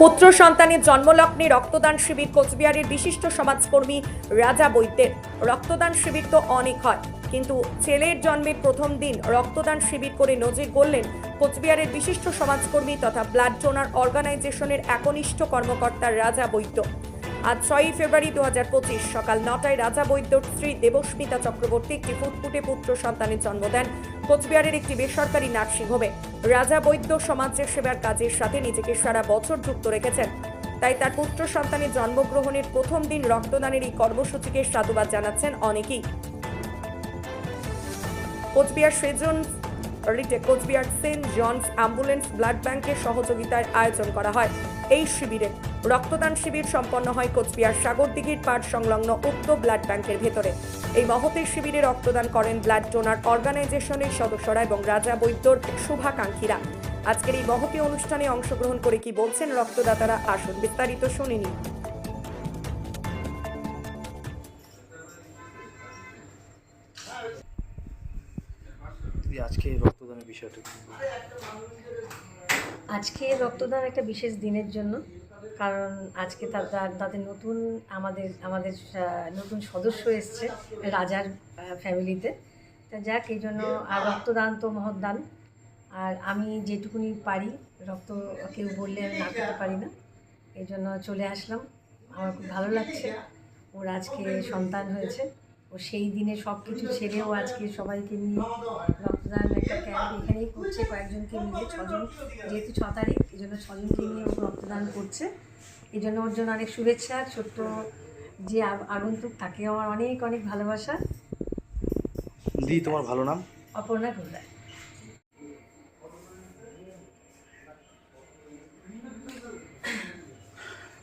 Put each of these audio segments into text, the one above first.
পুত্র সন্তানের জন্মলগ্নে রক্তদান শিবির কোচবিহারের বিশিষ্ট সমাজকর্মী রাজা বৈদ্যের। রক্তদান শিবির তো অনেক হয়, কিন্তু ছেলের জন্মের প্রথম দিন রক্তদান শিবির করে নজির গড়লেন কোচবিহারের বিশিষ্ট সমাজকর্মী তথা ব্লাড ডোনার অর্গানাইজেশনের একনিষ্ঠ কর্মকর্তা রাজা বৈদ্য। আজ ছয়ই ফেব্রুয়ারি দু হাজার পঁচিশ সকাল নটায় রাজা বৈদ্যর স্ত্রী দেবস্মিতা চক্রবর্তী একটি ফুটফুটে পুত্র সন্তানের জন্ম দেন কোচবিহারের একটি বেসরকারি নার্সিং হোমে রাজা বৈদ্য সমাজের সেবার কাজের সাথে নিজেকে সারা বছর যুক্ত রেখেছেন। তাই তার পুত্র সন্তানের জন্মগ্রহণের প্রথম দিন রক্তদানের এই কর্মসূচিকে সাধুবাদ জানাচ্ছেন অনেকেই। কোচবিহার সেজন রিটে Cooch Behar Saint John's ambulance blood ব্যাংকের সহযোগিতায় আয়োজন করা হয়। এই শিবিরে রক্তদান শিবির সম্পন্ন হয় কোচবিহার সাগরদিঘির পাড় সংলগ্ন উক্ত ব্লাড ব্যাংকের ভেতরে। এই মহতের শিবিরে রক্তদান করেন ব্লাড ডোনার অর্গানাইজেশনের সদস্যরা এবং রাজা বৈদ্যর শুভাকাঙ্ক্ষীরা। আজকের এই মহতী অনুষ্ঠানে অংশগ্রহণ করে কি বলছেন রক্তদাতারা, আসুন বিস্তারিত শুনিনি দিদি আজকে রক্তদানের বিষয়টা আজকে রক্তদান একটা বিশেষ দিনের জন্য, কারণ আজকে তাদের তাদের নতুন আমাদের আমাদের নতুন সদস্য এসছে, রাজার ফ্যামিলিতে। তা যাক, এই জন্য আর রক্তদান তো মহৎ দান। আর আমি যেটুকুনি পারি, রক্ত কেউ বললে আমি না করতে পারি না। এই জন্য চলে আসলাম। আমার খুব ভালো লাগছে। ওর আজকে সন্তান হয়েছে। ও সেই দিনে সব কিছু ছেড়েও আজকে সবাইকে নিয়ে রক্তদান একটা ক্যাম্প এখানেই করছে কয়েকজনকে নিয়ে ছজন যেহেতু ছ তারিখ এই জন্য ছজনকে নিয়ে ও রক্তদান করছে। এই জন্য ওর জন্য অনেক শুভেচ্ছা ছোট্ট যে আগন্তুক তাকে আমার অনেক অনেক ভালোবাসা। দিদি তোমার ভালো নাম? অপর্ণা গোল্লায়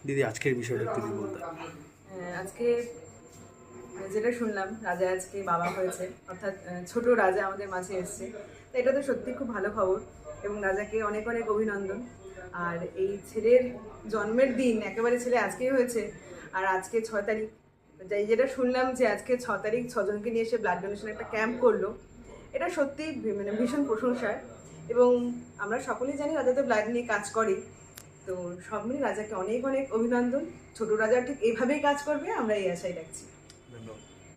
দিদি আজকের বিষয়টা একটু বলতে। হ্যাঁ, আজকে যেটা শুনলাম, রাজা আজকে বাবা হয়েছে, অর্থাৎ ছোট রাজা আমাদের মাঝে এসছে। তো এটা তো সত্যি খুব ভালো খবর এবং রাজাকে অনেক অনেক অভিনন্দন। আর এই ছেলের জন্মের দিন, একেবারে ছেলে আজকেই হয়েছে, আর আজকে ছয় তারিখ, যাই যেটা শুনলাম যে আজকে ছ তারিখ ছজনকে নিয়ে এসে ব্লাড ডোনেশন একটা ক্যাম্প করল, এটা সত্যি মানে ভীষণ প্রশংসার। এবং আমরা সকলেই জানি রাজা তো ব্লাড নিয়ে কাজ করে, তো সব মিলে রাজাকে অনেক অনেক অভিনন্দন। ছোট রাজা ঠিক এইভাবেই কাজ করবে, আমরা এই আশাই রাখছি।